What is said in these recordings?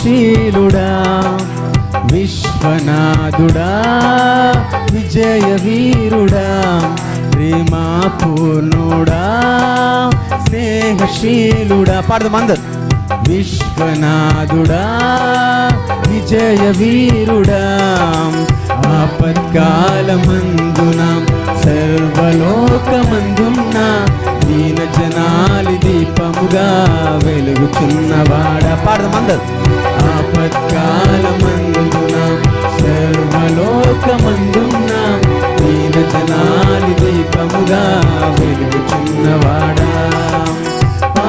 స్నేహశీలుడా విశ్వనాథుడా విజయ వీరుడా ప్రేమాపూర్ణుడా స్నేహశీలుడా. పాడదు మందరు విశ్వనాథుడా విజయ వీరుడా ఆపత్కాలమందున సర్వలోకమందున్నా దీన జనాలి దీపముగా వెలుగుచున్నవాడా పాడదాం అందరు. ఆపత్కాలమందున సర్వలోకమందున్న దీన జనాలి దీపముగా వెలుగుచున్నవాడా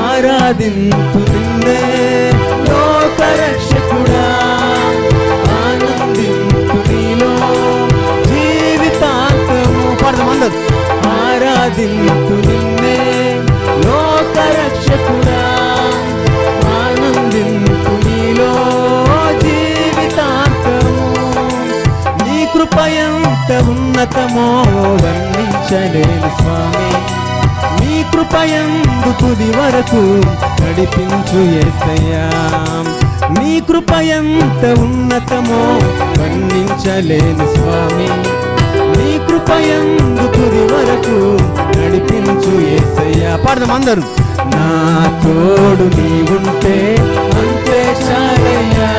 ఆరాధింపు నిన్నే లోకరక్షకుడా. ఆనందింపు నీలో జీవితాంతము. పడదాం ఆరాధింపు వర్ణించలేను స్వామి మీ కృపయందు తుది వరకు నడిపించు ఎసయ్యా మీ కృప ఎంత ఉన్నతమో వర్ణించలేను స్వామి మీ కృప ఎందు తుది వరకు నడిపించు ఏసయ్యా. పాడదాం అందరూ. నా తోడు నీవుంటే అంతే చాలయ్యా.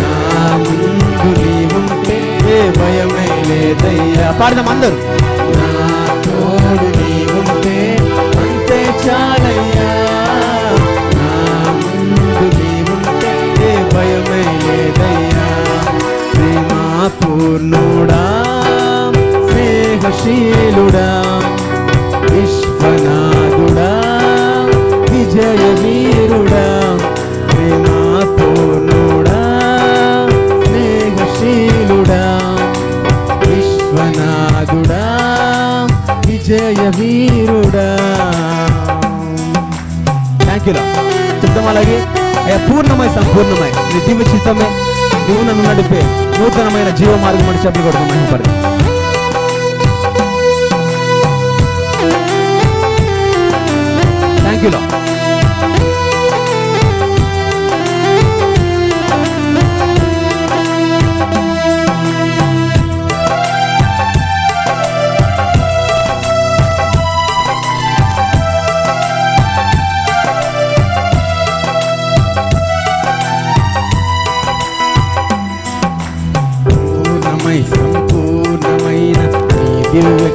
నా ముందు నీవుంటే ఏ భయమే లేదయ్యా. పాడదాం అందరూ. వీరుడా థ్యాంక్ యూ చెప్తాం అలాగే? అయ్యా పూర్ణమై సంపూర్ణమై. నీ దివ్య చిత్తమే నువ్వు నన్ను నడిపే నూతనమైన జీవ మార్గం అని చెప్పి కూడా మహిమపడి థ్యాంక్ యూ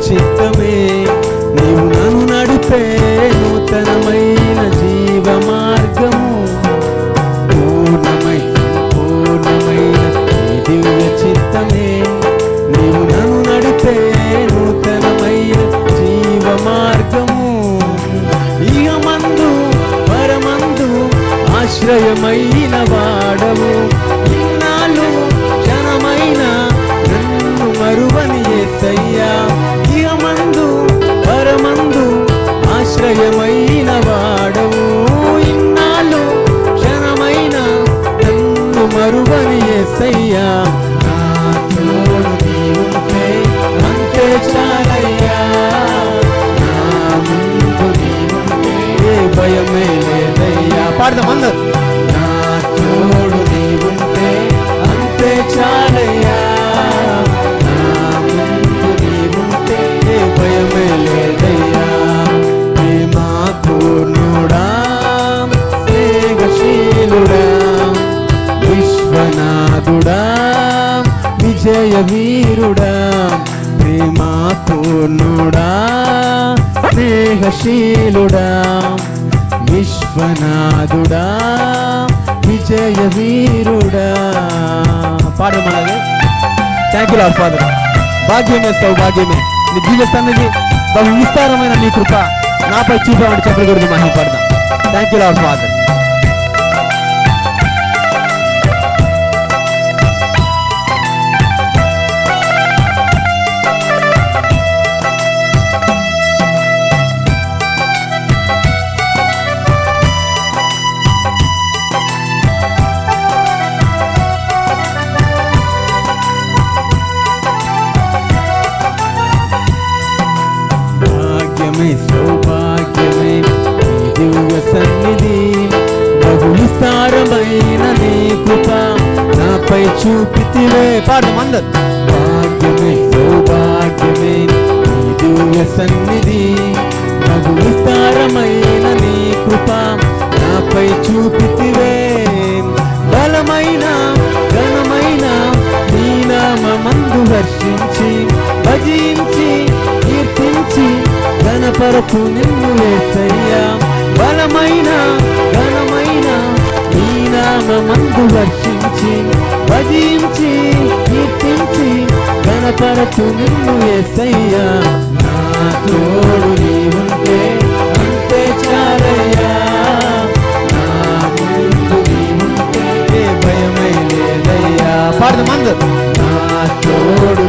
చిత్తమే. నీవు నన్ను నడిపే నూతనమైన జీవ మార్గము పూర్ణమై పూర్ణమైన దివ్య చిత్తమే. నీవు నన్ను నడిపే నూతనమైన జీవ మార్గము ఇహమందు పరమందు ఆశ్రయమైన లేదయ్యా పాడదాం విజయ వీరుడా పాడమన్నది థ్యాంక్ యూ లాడ్ ఫాదర్ భాగ్యమే సౌభాగ్యమే నీ దివ్య సన్నిధి బహు విస్తారమైన నీ కృప నాపై చూపామని చెప్పకూడదు మహిమ పడదాం థ్యాంక్ యూ లాడ్ ఫాదర్ భాగ్యమే సౌభాగ్యమే. దివ్య సన్నిధి బహు విస్తారమైన నీ కృప నాపై చూపితివే. పాడు అందరు. భాగ్యమే సౌభాగ్యమే. దివ్య సన్నిధి బహు విస్తారమైన నీ కృప ఘనపరచు నిన్ను వేసయ్యా. బలమైన ఘనమైన నీ నామందు హర్షించి భజించి కీర్తించి ఘనపరచు నిన్ను వేసయ్యా. నా తోడు ఉంటే అంతే చాలయ్యా. నా లేదయ్యా. పాడదాం అందరు. నా తోడు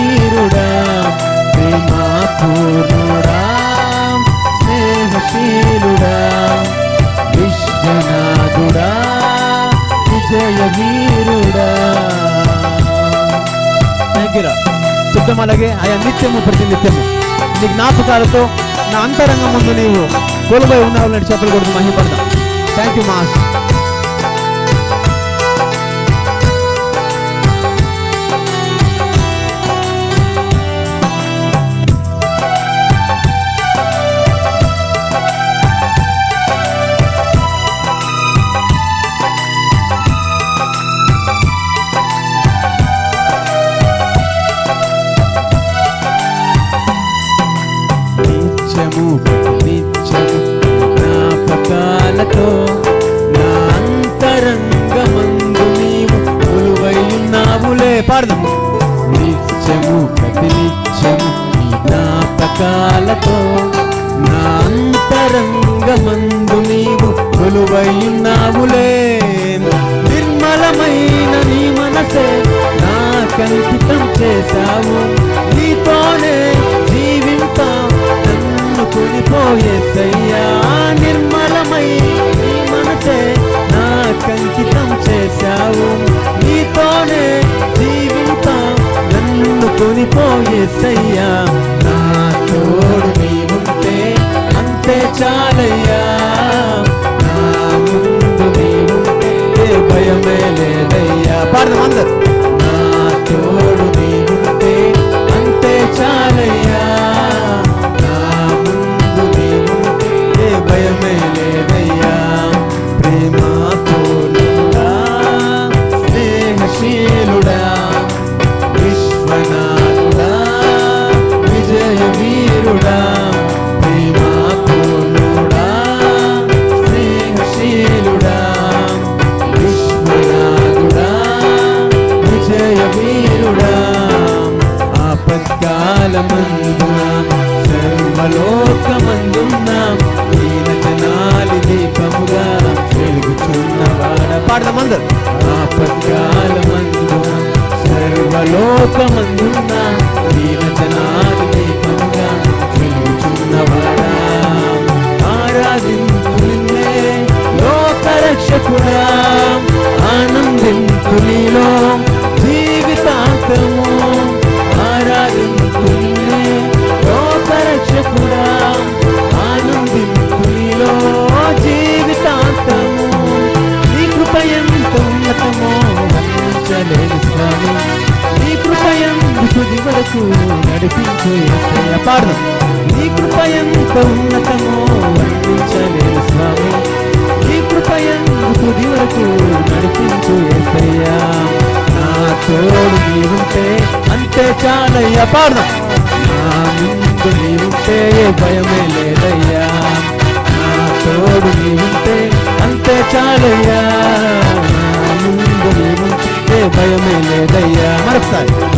వీరుడా ప్రేమా పూర్ణుడా స్నేహశీలుడా విశ్వనాథుడా విజయ వీరుడా థ్యాంక్ యూ చెప్తాం అలాగే ఆయా నిత్యము ప్రతి నిత్యము నీ జ్ఞాపకాలతో నా అంతరంగం ముందు నీవు కోల్పోయి ఉన్నావు చెప్పలు కొడుతూ మహిపడదాం థ్యాంక్ యూ మాస్టర్. పాడదాం. నిత్యము ప్రతి నిత్యము నీ జ్ఞాపకాలతో నా అంతరంగమందు నీవు కొలువై నిర్మలమైన నీ మనసే నా కల్పితం చేశావు. నీతోనే జీవింతా నన్ను కొనిపోయేసయ్యా నిర్మలమై నీ మనసే నా నాకంకితం చేశావు. నీతోనే పోయేసయ్యా నా తోడు తుది వరకు నడిపించు యేసయ్య. పాడదాం. నీ కృప ఎంత ఉన్నతమో వర్ణించలేని స్వామి. నీ కృప ఎంత తుది వరకు నడిపించు యేసయ్యా నా తోడు నీవుంటే అంతే చాలయ్యా పాడదాం. నా ముందు నీవుంటే భయమే లేదయ్యా. నా తోడు నీవుంటే అంతే చాలయ్యా. నా ముందు నీవుంటే భయమే లేదయ్యా. మరొకసారి.